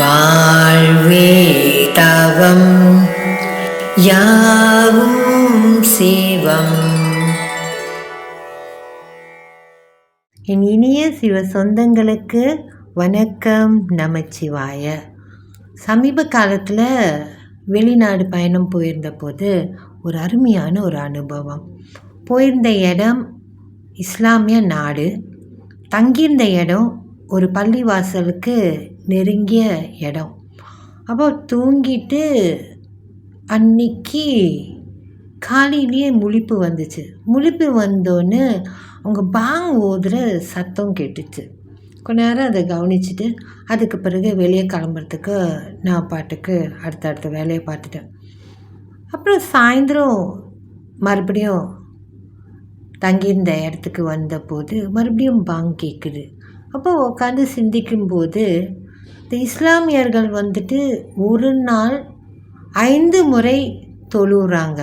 வாழ்வே தவம் யாவும் சிவம். என் இனிய சிவ சொந்தங்களுக்கு வணக்கம் நமச்சிவாய. சமீப காலத்தில் வெளிநாடு பயணம் போயிருந்த போது ஒரு அருமையான ஒரு அனுபவம். போயிருந்த இடம் இஸ்லாமிய நாடு. தங்கியிருந்த இடம் ஒரு பள்ளிவாசலுக்கு நெருங்கிய இடம். அப்போ தூங்கிட்டு அன்னைக்கு காலையிலேயே முழிப்பு வந்துச்சு. முழிப்பு வந்தோன்னு அவங்க பாங் ஓதுற சத்தம் கேட்டுச்சு. கொஞ்ச நேரம் அதை கவனிச்சுட்டு அதுக்கு பிறகு வெளியே கிளம்புறதுக்கு நான் பாட்டுக்கு அடுத்தடுத்த வேலையை பார்த்துட்டேன். அப்புறம் சாயந்தரம் மறுபடியும் தங்கியிருந்த இடத்துக்கு வந்தபோது மறுபடியும் பாங் கேட்குது அப்போ உட்காந்து சிந்திக்கும்போது இந்த இஸ்லாமியர்கள் வந்துட்டு ஒரு நாள் ஐந்து முறை தொழுகிறாங்க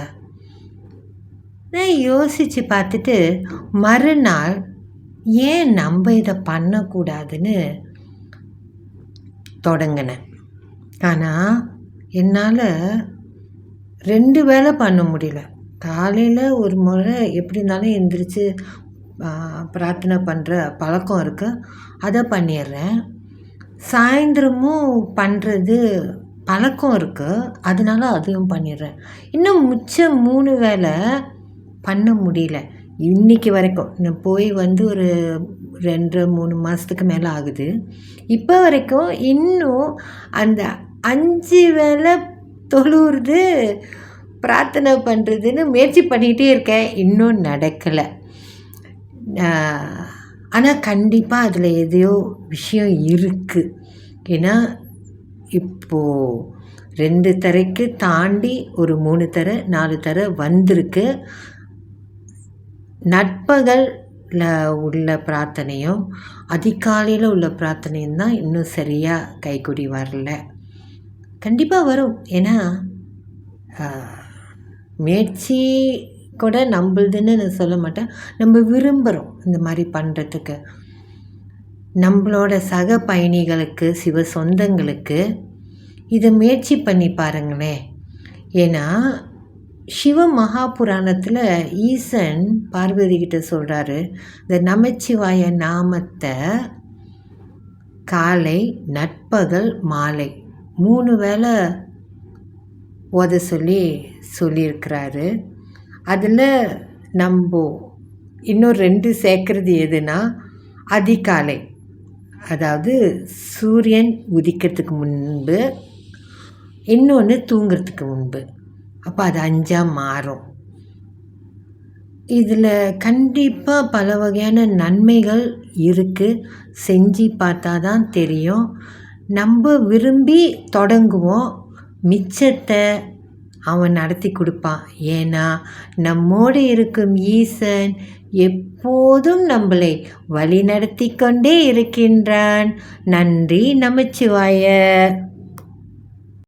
நான் யோசித்து பார்த்துட்டு மறுநாள் ஏன் நம்ம இதை பண்ணக்கூடாதுன்னு தொடங்கினேன். ஆனால் என்னால் ரெண்டு வேலை பண்ண முடியல. காலையில் ஒரு முறை எப்படி இருந்தாலும் எந்திரிச்சு பிரார்த்தனை பண்ணுற பழக்கம் இருக்குது அதை பண்ணிடுறேன் சாயந்தரமும் பண்ணுறது பழக்கம் இருக்குது அதனால அதையும் பண்ணிடுறேன் இன்னும் மிச்சம் மூணு வேலை பண்ண முடியல. இன்னைக்கு வரைக்கும். நான் போய் வந்து ஒரு ரெண்டு மூணு மாதத்துக்கு மேலே ஆகுது. இப்போ வரைக்கும் இன்னும் அந்த அஞ்சு வேலை தொழுவுறது பிரார்த்தனை பண்ணுறதுன்னு முயற்சி பண்ணிகிட்டே இருக்கேன். இன்னும் நடக்கலை. ஆனால் கண்டிப்பாக அதில் எதையோ விஷயம் இருக்குது ஏன்னா இப்போது ரெண்டு தரைக்கு தாண்டி ஒரு மூணு தர நாலு தர வந்திருக்கு. நட்பகலில் உள்ள பிரார்த்தனையும் அதிகாலையில் உள்ள பிரார்த்தனையும் தான் இன்னும் சரியாக கைக்குடி வரல. கண்டிப்பாக வரும். ஏன்னா முயற்சி கூட நம்மளுதுன்னு நான் சொல்ல மாட்டேன். நம்ம விரும்புகிறோம் இந்த மாதிரி பண்ணுறதுக்கு நம்மளோட சக பயணிகளுக்கு சிவ சொந்தங்களுக்கு இதை முயற்சி பண்ணி பாருங்களேன். ஏன்னா சிவ மகாபுராணத்தில் ஈசன் பார்வதி கிட்ட சொல்கிறாரு இந்த நமச்சிவாய நாமத்தை காலை நட்பகல் மாலை மூணு வேளை ஓத சொல்லி சொல்லியிருக்கிறாரு. அதில் நம்ம இன்னும் ரெண்டு சேர்க்குறது எதுனா அதிகாலை. அதாவது சூரியன் உதிக்கிறதுக்கு முன்பு இன்னொன்று தூங்குறதுக்கு முன்பு. அப்போ அது அஞ்சாக மாறும். இதில் கண்டிப்பாக பல வகையான நன்மைகள் இருக்குது செஞ்சு பார்த்தா தான் தெரியும். நம்ம விரும்பி தொடங்குவோம். மிச்சத்தை அவன் நடத்தி கொடுப்பான். ஏன்னா நம்மோடு இருக்கும் ஈசன் எப்போதும் நம்மளை வழி நடத்தி கொண்டே இருக்கின்றான். நன்றி நமச்சிவாய.